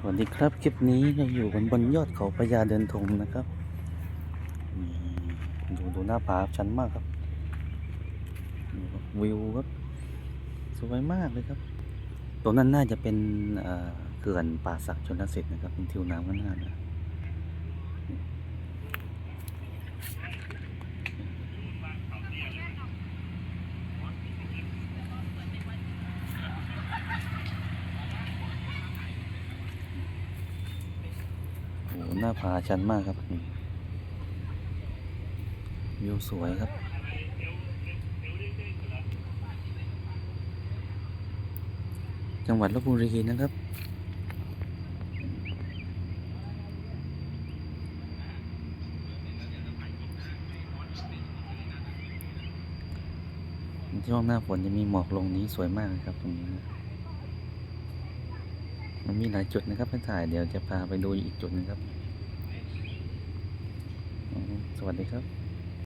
สวัสดีครับคลิปนี้เราอยู่บนบนยอดเขาพญาเดินทงนะครับดูดูหน้าผาชันมากครับวิวครับสวยมากเลยครับ ตรงนั้นน่าจะเป็นเอ่อเขื่อนป่าสักชนลสิทธิ์นะครับเป็นทิวน้ำข้างหน้านะ หหน้าผาชันมากครับวิวสวยครับ จังหวัดลบบุรีนะครับช่วงหน้าฝนจะมีหมอกลงนี้สวยมากครับตรงนี้ มันมีหลายจุดนะครับให้ถ่ายเดี๋ยวจะพาไปดูอีกจุดหนึงครับ สวัสดีครับ